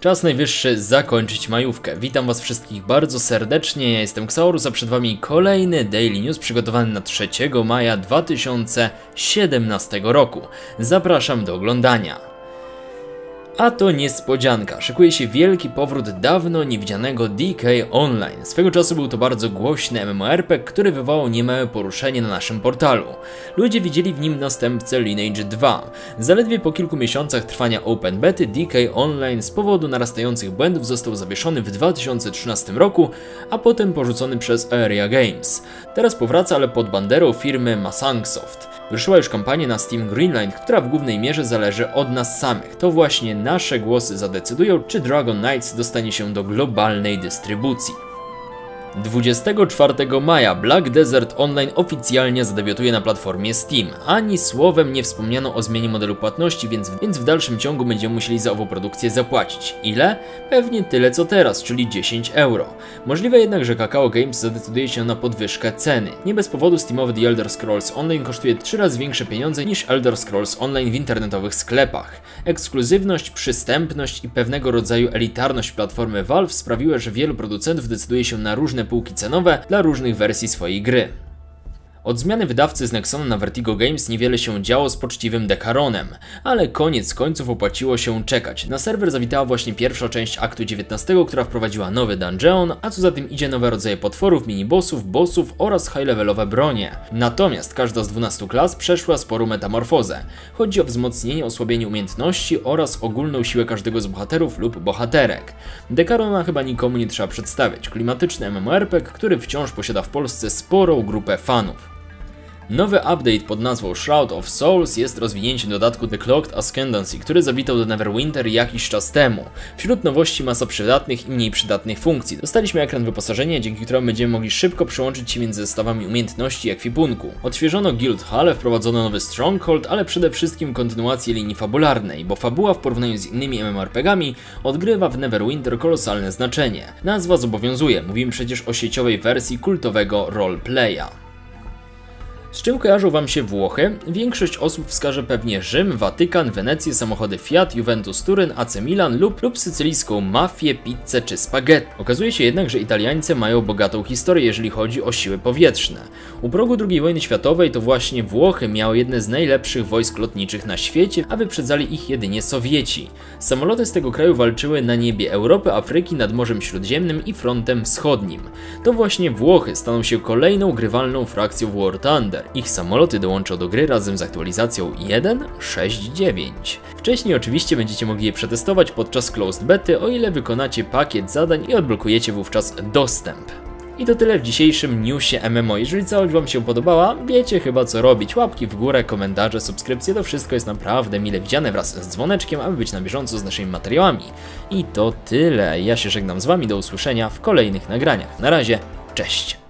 Czas najwyższy zakończyć majówkę. Witam was wszystkich bardzo serdecznie, ja jestem Xaurus, a przed wami kolejny Daily News przygotowany na 3 maja 2017 roku. Zapraszam do oglądania. A to niespodzianka, szykuje się wielki powrót dawno niewidzianego DK Online. Swego czasu był to bardzo głośny MMORPG, który wywołał niemałe poruszenie na naszym portalu. Ludzie widzieli w nim następcę Lineage 2. Zaledwie po kilku miesiącach trwania Open Bety DK Online z powodu narastających błędów został zawieszony w 2013 roku, a potem porzucony przez Area Games. Teraz powraca, ale pod banderą firmy Masangsoft. Ruszyła już kampania na Steam Greenlight, która w głównej mierze zależy od nas samych. To właśnie nasze głosy zadecydują, czy Dragon Knights dostanie się do globalnej dystrybucji. 24 maja Black Desert Online oficjalnie zadebiutuje na platformie Steam. Ani słowem nie wspomniano o zmianie modelu płatności, więc, więc w dalszym ciągu będziemy musieli za ową produkcję zapłacić. Ile? Pewnie tyle co teraz, czyli 10 euro. Możliwe jednak, że Kakao Games zadecyduje się na podwyżkę ceny. Nie bez powodu Steamowy The Elder Scrolls Online kosztuje 3 razy większe pieniądze niż Elder Scrolls Online w internetowych sklepach. Ekskluzywność, przystępność i pewnego rodzaju elitarność platformy Valve sprawiły, że wielu producentów decyduje się na różne półki cenowe dla różnych wersji swojej gry. Od zmiany wydawcy z Nexona na Vertigo Games niewiele się działo z poczciwym Dekaronem, ale koniec końców opłaciło się czekać. Na serwer zawitała właśnie pierwsza część aktu 19, która wprowadziła nowy dungeon, a co za tym idzie nowe rodzaje potworów, minibossów, bossów oraz high-levelowe bronie. Natomiast każda z 12 klas przeszła sporą metamorfozę. Chodzi o wzmocnienie, osłabienie umiejętności oraz ogólną siłę każdego z bohaterów lub bohaterek. Dekarona chyba nikomu nie trzeba przedstawiać. Klimatyczny MMORPG, który wciąż posiada w Polsce sporą grupę fanów. Nowy update pod nazwą Shroud of Souls jest rozwinięciem dodatku The Clocked Ascendancy, który zawitał do Neverwinter jakiś czas temu. Wśród nowości masa przydatnych i mniej przydatnych funkcji. Dostaliśmy ekran wyposażenia, dzięki któremu będziemy mogli szybko przełączyć się między zestawami umiejętności i ekwipunku. Odświeżono Guild Hall, wprowadzono nowy Stronghold, ale przede wszystkim kontynuację linii fabularnej, bo fabuła w porównaniu z innymi MMORPGami odgrywa w Neverwinter kolosalne znaczenie. Nazwa zobowiązuje, mówimy przecież o sieciowej wersji kultowego roleplaya. Z czym kojarzą Wam się Włochy? Większość osób wskaże pewnie Rzym, Watykan, Wenecję, samochody Fiat, Juventus Turyn, AC Milan lub, lub sycylijską mafię, pizzę czy spaghetti. Okazuje się jednak, że Italiańcy mają bogatą historię, jeżeli chodzi o siły powietrzne. U progu II wojny światowej to właśnie Włochy miały jedne z najlepszych wojsk lotniczych na świecie, a wyprzedzali ich jedynie Sowieci. Samoloty z tego kraju walczyły na niebie Europy, Afryki, nad Morzem Śródziemnym i frontem wschodnim. To właśnie Włochy staną się kolejną grywalną frakcją War Thunder. Ich samoloty dołączą do gry razem z aktualizacją 1.6.9. Wcześniej oczywiście będziecie mogli je przetestować podczas closed bety, o ile wykonacie pakiet zadań i odblokujecie wówczas dostęp. I to tyle w dzisiejszym newsie MMO. Jeżeli całość Wam się podobała, wiecie chyba co robić. Łapki w górę, komentarze, subskrypcje, to wszystko jest naprawdę mile widziane wraz z dzwoneczkiem, aby być na bieżąco z naszymi materiałami. I to tyle. Ja się żegnam z Wami, do usłyszenia w kolejnych nagraniach. Na razie, cześć!